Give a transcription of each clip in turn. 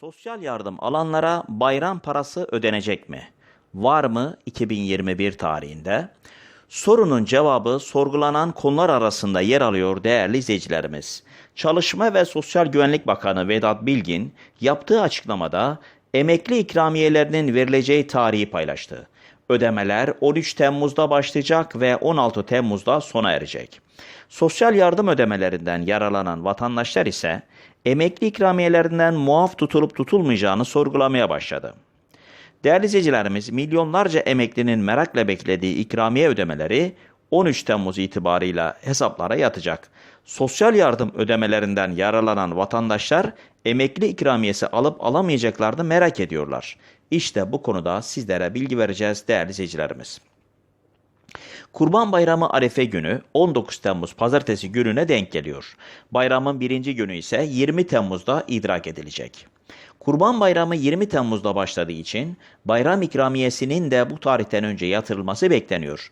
Sosyal yardım alanlara bayram parası ödenecek mi? Var mı 2021 tarihinde? Sorunun cevabı sorgulanan konular arasında yer alıyor değerli izleyicilerimiz. Çalışma ve Sosyal Güvenlik Bakanı Vedat Bilgin yaptığı açıklamada emekli ikramiyelerinin verileceği tarihi paylaştı. Ödemeler 13 Temmuz'da başlayacak ve 16 Temmuz'da sona erecek. Sosyal yardım ödemelerinden yararlanan vatandaşlar ise emekli ikramiyelerinden muaf tutulup tutulmayacağını sorgulamaya başladı. Değerli izleyicilerimiz, milyonlarca emeklinin merakla beklediği ikramiye ödemeleri 13 Temmuz itibarıyla hesaplara yatacak. Sosyal yardım ödemelerinden yararlanan vatandaşlar emekli ikramiyesi alıp alamayacaklarını merak ediyorlar. İşte bu konuda sizlere bilgi vereceğiz değerli izleyicilerimiz. Kurban Bayramı Arefe günü 19 Temmuz pazartesi gününe denk geliyor. Bayramın birinci günü ise 20 Temmuz'da idrak edilecek. Kurban Bayramı 20 Temmuz'da başladığı için bayram ikramiyesinin de bu tarihten önce yatırılması bekleniyor.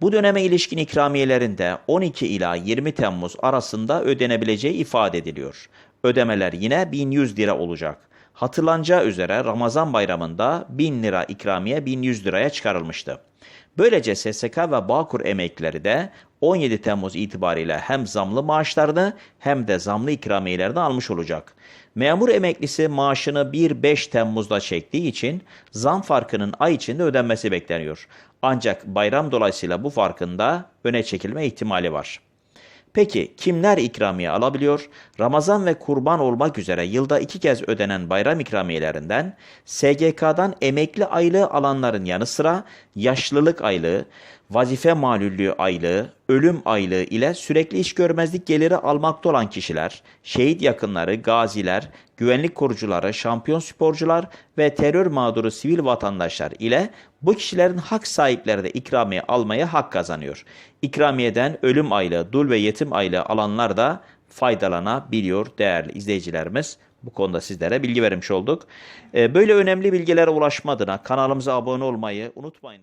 Bu döneme ilişkin ikramiyelerin de 12 ila 20 Temmuz arasında ödenebileceği ifade ediliyor. Ödemeler yine 1100 lira olacak. Hatırlanacağı üzere Ramazan bayramında 1000 lira ikramiye 1100 liraya çıkarılmıştı. Böylece SSK ve Bağkur emeklileri de 17 Temmuz itibariyle hem zamlı maaşlarını hem de zamlı ikramiyelerini almış olacak. Memur emeklisi maaşını 1-5 Temmuz'da çektiği için zam farkının ay içinde ödenmesi bekleniyor. Ancak bayram dolayısıyla bu farkın da öne çekilme ihtimali var. Peki kimler ikramiye alabiliyor? Ramazan ve kurban olmak üzere yılda iki kez ödenen bayram ikramiyelerinden SGK'dan emekli aylığı alanların yanı sıra yaşlılık aylığı, vazife malüllüğü aylığı, ölüm aylığı ile sürekli iş görmezlik geliri almakta olan kişiler, şehit yakınları, gaziler, güvenlik korucuları, şampiyon sporcular ve terör mağduru sivil vatandaşlar ile bu kişilerin hak sahipleri de ikramiye almaya hak kazanıyor. İkramiyeden ölüm aylığı, dul ve yetim aylığı alanlar da faydalanabiliyor değerli izleyicilerimiz. Bu konuda sizlere bilgi vermiş olduk. Ee, Böyle önemli bilgilere ulaşma kanalımıza abone olmayı unutmayın.